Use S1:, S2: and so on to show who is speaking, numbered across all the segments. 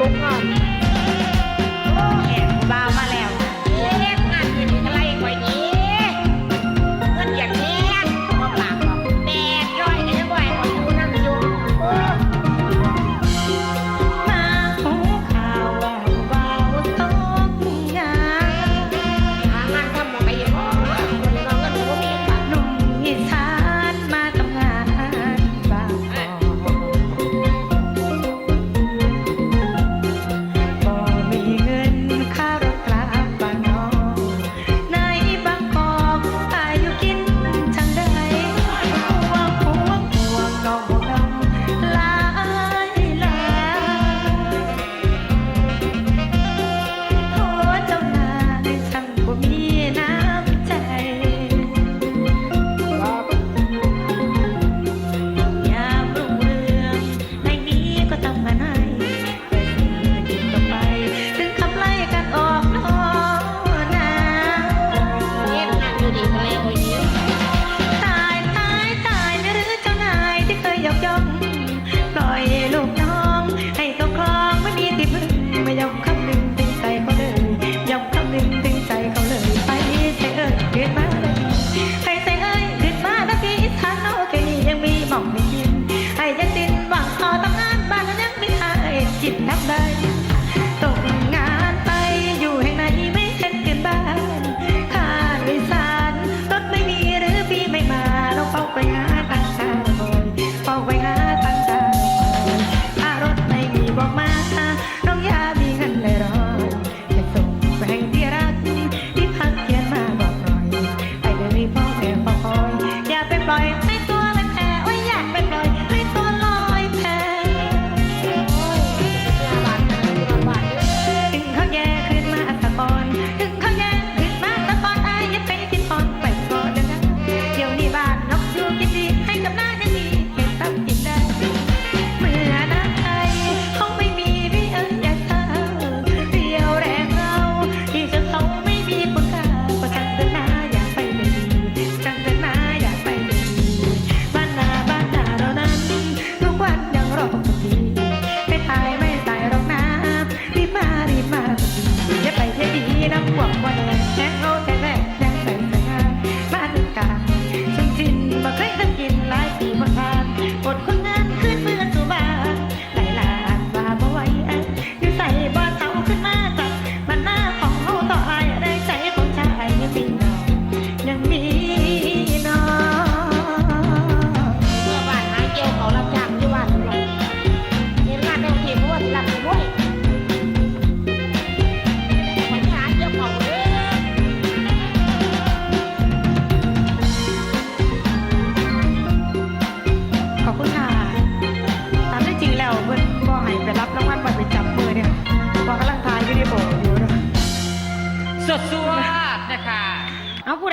S1: ตกงาน
S2: แอบบ้ามาแล้ว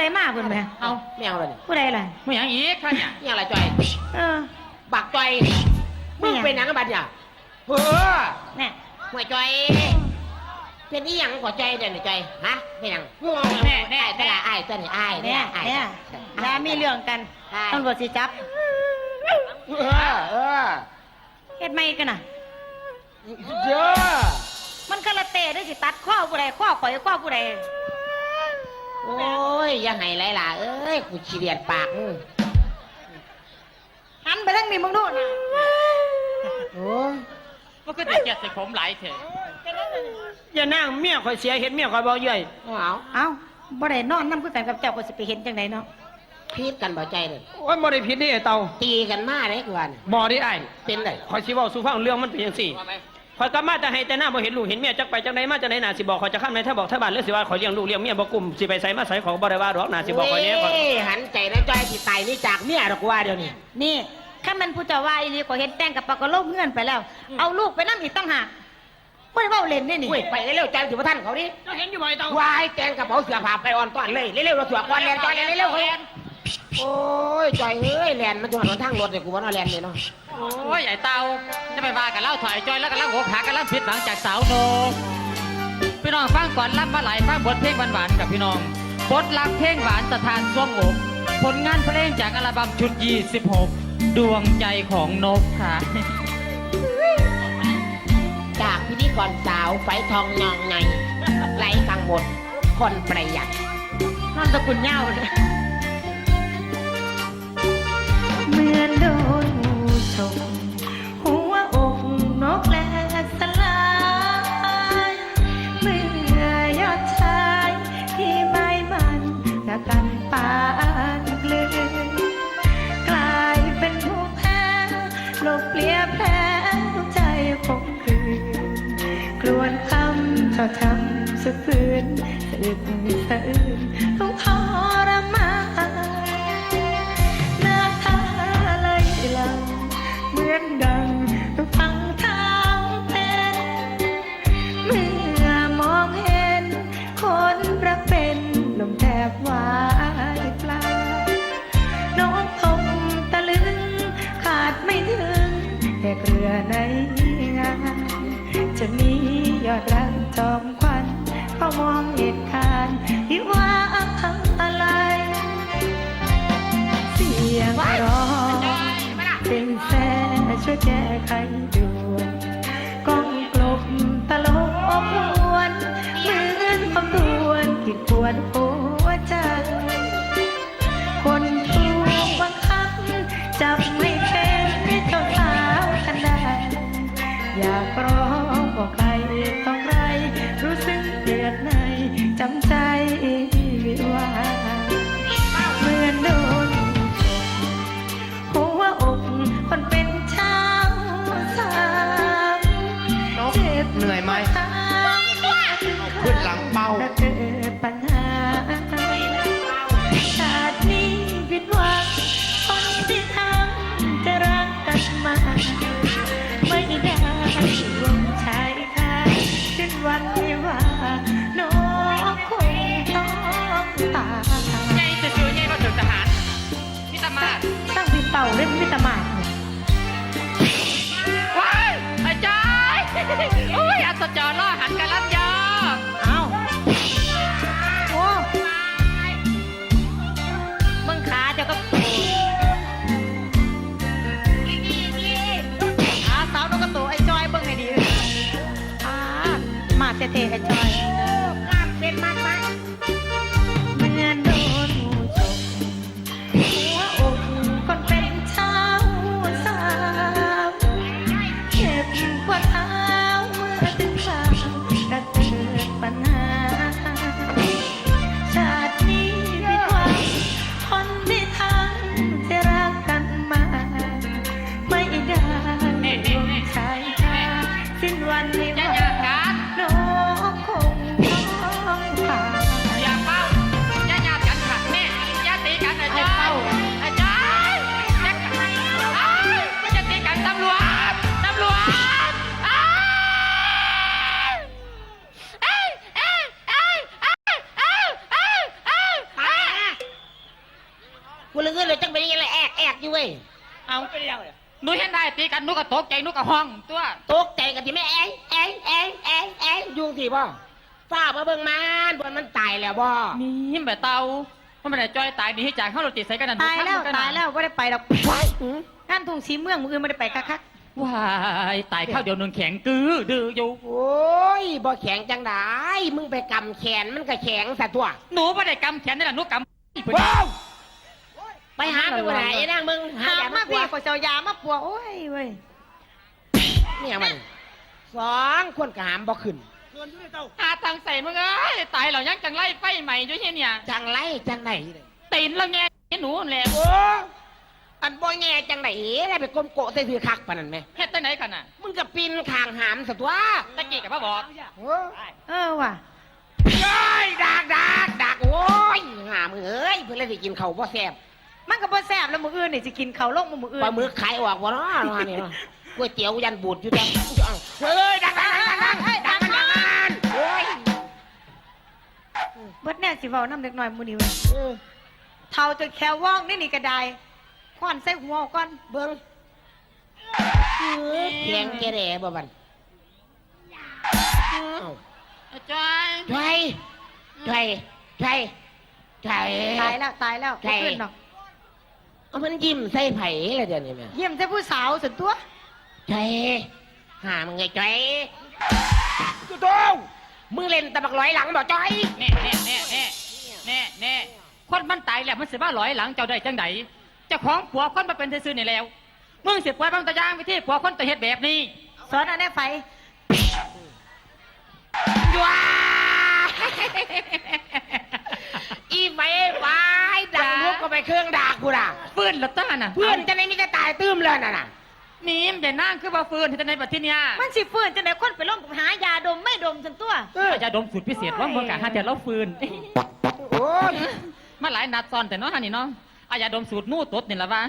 S1: ใด
S2: มาเพิ่นแหมเอาไม่เอาเลยผู้ใดล่ะ
S1: ไม่อย่า
S3: งอีกค่ะเนี่ย
S1: นี่อะไรจอย
S2: เออ
S1: บักจอยมึงเป็นหนังกันบัดเนี่ยเออ
S2: เนี่ย
S1: ห่วยจอย เป็นอีหยังกว่าจอยเดี๋ยวนี้จอยฮะเป็นหยัง
S3: แน่แน่
S1: อ้ายตะละอ้ายตะนี่อ้าย
S2: เนี่ย
S1: อ้าย
S2: เนี่ยอย่ามีเรื่องกันตำรวจสิจับ
S1: เออเออ
S2: เฮ็ดไม่กันน่ะ
S1: เยอะ
S2: มันคาราเต้ได้สิตัดข้อผู้ใดข้อข่อยข้อผู้ใด
S1: โอ้ย อย่าให้ไรล่ะเอ้ย กูขี้เดียดปากมึง
S2: หันไปทางนี้มึงดูนะ
S1: โอ้ย
S3: มันก็จะเจ็ดใส่ผมหลายเถอะ
S4: อย่านั่งเมียคอยเสียเห็นเมียคอยบอกเย่อย
S1: เอา
S2: เอ้าบ่ได้นอนนำคือกันกับเจ้าก็สิไปเห็นจังไดเนาะ
S1: พีดกันบ่ใจเลย
S4: โอ้ยบ่ได้ผิดนี่ไอ้เต่า
S1: ตีกันมาได้กวน
S4: บ่ได้ไอ้าย
S1: เป็นไร
S4: คอยสิเว้าสู่ฟังเรื่องมันเป็นจังซี่ คอยกลับมาแต่ให้แต่หน้าบ่เห็นลูกเห็นเมียจักไปจังไดมาจังไดน่าสิบอกคอยจะข้ามในถ้าบอกถ้าบ้านหรือสิว่าคอยเลี้ยงลูกเลี้ยงเมียบ่กลุ่มสิไปใส่มาใส่ของบ่ได้ว่าดอกน่าสิบอกคอยแน่คอย
S1: เว้ยหันใจนะจอยที่ตายนี่จากเมียดอกว่าเดี๋ยวนี้
S2: นี่ถ้ามันผู้เจ้าว่าอีหลีก็เห็นแต่งกับปากกะโลกเงื่อนไปแล้ว เอาลูกไปนำอีกตั้งหากบ่ได้เว้าเล่นนี่นี่
S1: เว้ยไปเร็วๆใจถือว่าท่านเขาดิ
S4: เจ้าเห็นอยู่บ่ไอ้เต่าวา
S1: ยแจงกระเป๋าเสื้อผ้าไปอ่อนต้อนเลยเร็วๆเราถั่วก้อนแลนจอยเร็วๆเขาโอ้ยจอยเอ้ยแลนมันจะหันทางรถเลยกูว่าน่าแลนเลยเนาะ
S3: โอ้ยไอ้เตาจะไปว่ากันเล่าถอยจอยแล้วกันเล่าหัวขากันเล่าผิดหลังจากสาวโนพี่น้องฟังก่อนรับมาหลายฟังบทเพลงหวานๆกับพี่น้องบทรักเพลงหวานสถานช่วงอกผลงานเพลงจากอัลบั้มชุด 26 ดวงใจของนกค่ะ
S1: จากพิธีกรสาวไฟทองยองไงไหลกังวลคนประหยัด
S2: นามสกุลเง่าเลย didn't. รอเป็นแสช่วยแก้ไขด่วนก้องกลบตลบอบอวนเหมือนความทวนกิดปวดหัว
S3: ใกู
S1: เลยเงินเลยจังไปยังไงแอกแอกอยู่เว้ย
S3: เอาไปยังเลยหนูเห็นได้ตีกันหนูก็ตกใจหนูก็ห้องตัว
S1: ตกใจกันที่แม่แอ้งแอ้งแอ้งแอ้งแอ้งยุงที่บ่ฝ้ามาเบิ่งมันบนมันตายแล้วบ่
S3: มีแบบเตาเพราะมันได้จอยตายดีให้จายเข้าโรตีใส่กันนั่น
S2: ตายแล้วตายแล้วไม่ได้ไปหรอก
S1: หืม
S2: งานทุ่งสีเมืองมืออื่นไม่ได้ไปคัก
S3: ว้ายตายข้าวเดี๋ยวนึงแข็งกือดื้ออยู่
S1: โอ้ยบ่แข็งจังได้มึงไปกำแขนมันก็แข็งซะตัว
S3: หนูไม่ได้กำแขนนี่แหละหนูกำ
S1: ว้าว ไปหาไปบ่ได้ไอ้นางมึง
S2: ๆ
S1: หา
S2: หา
S1: อย่า
S2: มา
S1: มาปัว
S2: พี่ก็เจ้ายามาปัวโอ้ยเว้ย
S1: เนี่ยมันสองคนก็หามบ่ขึ้น
S3: หาทางใส่มึงเอ้ยตายเรายังจังไล่ไฟใหม่อยู่เฮียเนี่ย
S1: จังไรจังไหนเลย
S3: ตีนเราแง่หนูแหละ
S1: โอ้อันบ่แง่จังไหนได้ไปกลมโกะใส่ถือคักปานนั้นไหม
S3: เฮ็ดตั้งไหนกันน่ะ
S1: มึงก็ปีนคางหามซะตัว
S3: ตะกี้กับพ่อบอก
S1: โอ้
S2: เออว่ะ
S1: ยยดักดักดักโอ้ยหามึงเอ้ยเพื่อนเลยสิกินเขาวบ่แซ่บ
S2: มันก็บ่แซ่บแล้วมื้ออื่นนี่จะกินเขาวลงมื้ออื่
S1: ปลาหมึกไข่ออกบ่เนาะนี่เนาะก๋วยเตี๋ยวยันบูดอยู่จังเฮ้ยดังดังดังดังดังดังดังโอ้ย
S2: เบิดแน่สิเว้านํเล็กน้อยมื้อนี้เว้ย
S1: เออ
S2: เฒ่าจนแควว่องนี่นี่ก็ได้ค้อนใส่หัวก่อน
S1: เบิ่งแข็งแกแร่บ่บันเอ้าอา
S3: จาร
S1: ย์ ช่วยช่วยช่วยช่วย
S2: ตายแล้วตายแล้วบ่ขึ้นหรอก
S1: เอามันยิ้มใส่ไผ่เลยเดี๋ยวนี้แม่
S2: เยี่ยมใส่ผู้สาวสุดตัว
S1: ใช่หามึงไงใช่กูโตมึงเล่นตะบักร้อยหลังบ่จ้อย
S3: แน่แน่แน่แน่แน่แน่คนมันตายแล้วมันสิมาหลอยหลังเจ้าได้จังไดเจ้าของผัวคนมาเป็นซื่อๆนี่แล้วมึงสิปล่อยบางตะยางไปที่ผัวคนตะเฮ็ดแบบนี้
S2: สอนอันนี้ไฟ
S1: ว้าอีไฟไฟดังลุ ก็ไปเครื่องดากกูด่ะ
S3: ฟื้นแล้วต้าน่ะ
S1: เพื่อนจะได้มีแต่ตายตื้มเลยน่ะน่ะ
S3: มีมอย่นั่งคือว่าฟื้นที่จะในประเทศเนี้ย
S2: มันสิฟื้นจังได๋คนไปลงหายาดมไม่ดมจนตัว
S1: เออ
S3: จะดมสูตรพิเศษว่าเมื่อกะหาแต่เราฟื้น
S1: โอ้ย
S3: มาหลายนัดซ้อนแต่เนาะฮันนี่เนาะอายาดมสูตรมู่ตดนี่ละวะ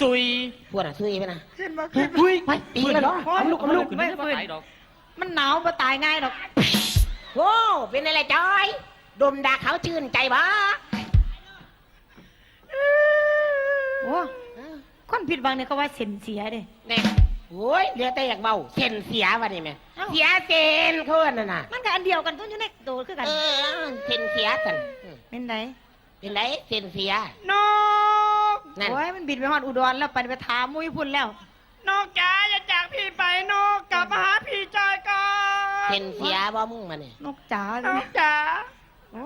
S3: ซุย
S1: ปวดอะซุยไปนะ
S2: ขึ้นบ่ขึ้น
S1: อุ้ยตีกันเหรอ
S3: ฟื้น
S1: เอาลูกลูก
S2: ไม่ฟื้นมันหนาวบ่ตายง่ายดอก
S1: โอ้เป็นอะไรจอย ดมดาเขาชื่นใจบ่
S2: โอ้คนผิดหวังเนี่ยเขาว่าเส้นเสียเด้
S1: เนี่ยโอ้ยเหลือแต่อยากเบาเส้นเสียวะนี่แม่
S2: เอ้า
S1: เสียเส้นเขาว่านั่นน่ะ
S2: มันก็อันเดียวกันตัวอยู่ในโตคือกัน
S1: เออเส้นเสียสันอืม
S2: เป็นได
S1: เป็นไรเส้นเสีย
S2: นก
S1: นั่น
S2: โอ้ยมันบินไปฮอดอุดรแล้วไปไปถามมุ้ยพุ่นแล้ว
S4: นกจ๋าอย่าจากพี่ไปนกกลับมาหาพี่จอยก่อน
S1: เส้นเสียบ่มึงมาเนี่ย
S2: นกจ๋าน
S4: กจ๋า
S2: โอ้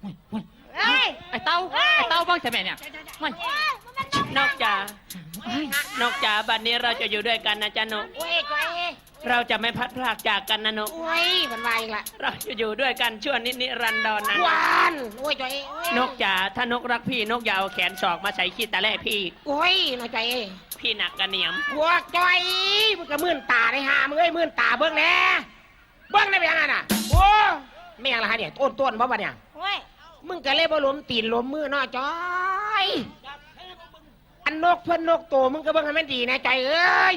S3: โอ้ยโอ้ย
S2: เอ้ย
S3: ไอ้เต้าไอ้เต้าบ้างใช่ไหมเนี่ยโอ้ย
S4: นกจ๋านกจ๋าบัดนี้เราจะอยู่ด้วยกันนะจ๊ะนก
S1: โอ้ยจอย
S4: เราจะไม่พัดพลากจากกันนะนก
S1: โอ้ยมันมาอีกละ
S4: เราจะอยู่ด้วยกันชั่วนิดนิรันดรนะ
S1: หวานโอ้ยจอยโอ้ย
S4: นกจ๋าถ้านกรักพี่นกอย่าเอาแขนศอกมาใส่ขี้ตาแล่พี่
S1: โอ้ยน้อยจอย
S4: พี่หนักกระเหนียม
S1: พวกจอยมึงก็มื่นตาได้หามึงเอ้ยมื่นตาเบิ้งแหน่เบิ้งได้เป็นยังไงน่ะโอ้ไม่ยังละฮะเนี่ยต้นต้นบ่บ่เนี่ย
S2: โอ้ย
S1: มึงก็เลยบ่ล้มตีนล้มมือเนาะจอย อันนกเพื่อนนกโตมึงก็เบิ่งให้มันดีนะจอยเอ้ย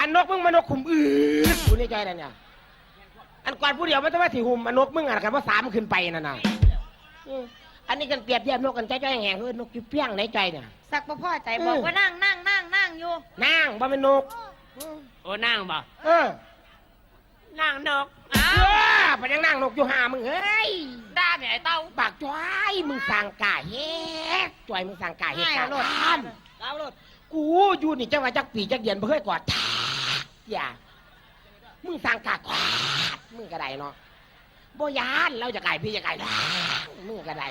S1: อันนกมึงมันนกขุมอืดกูในใจนั่นเนี่ยอันก่อนผู้เดียวมันต้องมาถีหุ่มอันนกมึงอะกันว่าสามขึ้นไปนั่นน่ะอืมอันนี้กันเปรียบเทียบนกกันใจจ้อยแหงคือนกอยู่เพียงในใจเนี่ย
S2: สักบ่พ่อใจบอกว่านั่งนั่งนั่งนั่งอยู่
S1: นางบ่เป็นนก
S4: โอ้นั่งบ่
S1: เออ
S4: นั่งนก
S1: เออ เป็นยังนางนกอยู่หามึงเฮ้ย
S3: ด่าเนี่ยไอ้เต้า
S1: ปากจ้อยมึงสั่งกาเฮ็ดจ้อยมึงสั่งกาเฮ็ดกาทานเอาโลดกูอยู่นี่จังว่าจักปีจักเดือนบ่เคยกอดทาอย่ามึงสั่งกากอดมึงก็ได้เนาะบ่ยานเราจะไก่พี่จะไก่ทามึงก็ได้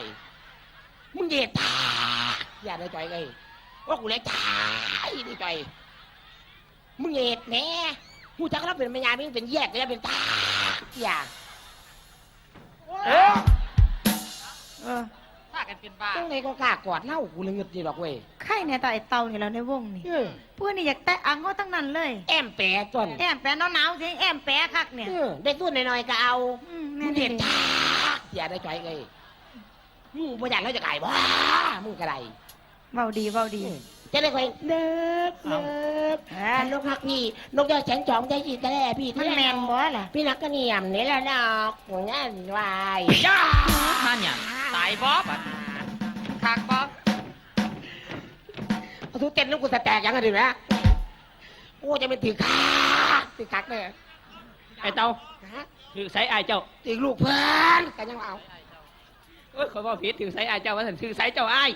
S1: มึงเหยียดทาอย่าได้จ้อยเลยว่ากูเล็กทายนี่จ้อยมึงเหยียดแหน่กูจักเราเป็นแม่ยามึงเป็นแยกก็จะเป็นทาอย่า
S3: บ้า
S1: จังไงก็กล้ากอดเล่ากูเลยเงึดนี่หรอกเว้ย
S2: ใครเนี่ยตาไอ้เต่านี่แล้วในวงนี่
S1: เออ
S2: พวกนี่อยากแตะอังเขาทั้งนั้นเลย
S1: แอมแปะจน
S2: แอมแปะหนาวๆสิแอมแปะคักเนี่ย
S1: เออได้ตู้หน่อยๆก็เอา
S2: อืม
S1: มึ
S2: แม่
S1: ง
S2: นี่
S1: เห็นทาอย่าได้จ่อยเลยมึงบ่อยากเราจะไก่บ้ามึงก็ได้
S2: เบาดีเบาดี
S1: จะได้คอยเนิบเนิบ
S2: อ่า
S1: อันนกฮักพี่นกยอดแสงจอมใจจีแต่แล่พี่
S2: มันแมนบ่ล่ะ
S1: พี่นักก็เนียมนี่แหละดอกหัวงานวายย่า
S3: ท่านเนี่ยตายบ๊อบ ก
S1: เต้นน้ำกูสแตกยังไงดีนะโอ้จะเป็นถือคักถือคักเลย
S4: ไอ้เต้า
S1: ฮะ
S4: ถือสายอายเจ้า
S1: ถือลูกเพื่อนกันยังเอา
S4: เอ้ยขอบอกผิดถือสายอายเจ้าว่าสันถือสายเจ้าอาย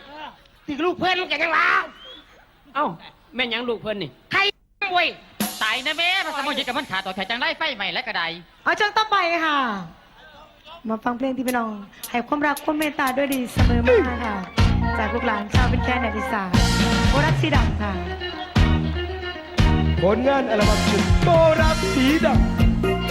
S1: ถือลูกเพื่อนกันยังเอา
S4: เอ้าแม่นหยังลูกเพิ่นนี่
S1: ใครเว้ย
S3: ตายนะแม่มันสมมติกับมันขาดต่อแขนจังไรไฟใหม่และกระได
S2: เอาช่วงต่อไปค่ะ มาฟังเพลงที่พี่น้องให้ความรักความเมตตาด้วยดีเสมอมาค่ะ จากลูกหลานชาวเป็นแค่แดนอีสาน โบรักสีดำค่ะ
S5: ผลงานอัลบั้มชุดโบรับสีดำ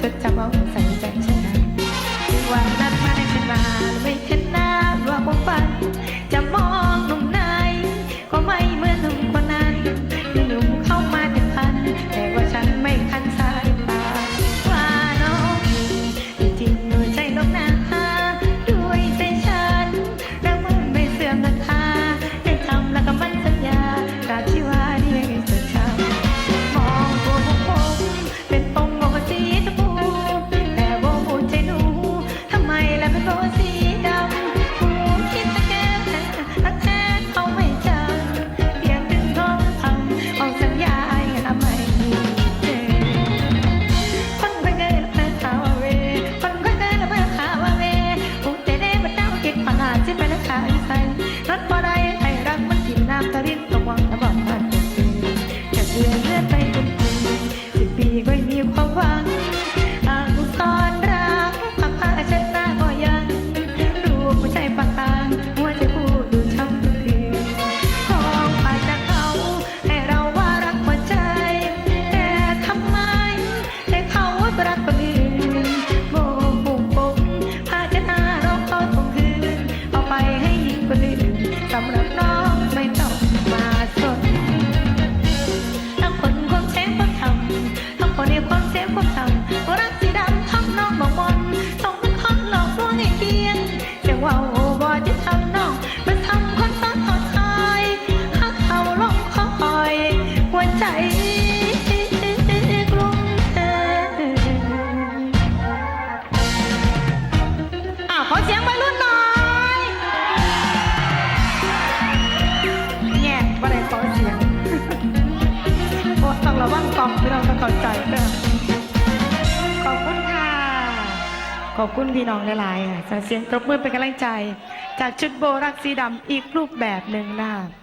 S2: സ്വച്ഛമാവും ขอบคุณพี่น้องหลายๆค่ะเสียงปรบมือเป็นกำลังใจ จากชุดโบรักสีดำอีกรูปแบบหนึ่งนะคะ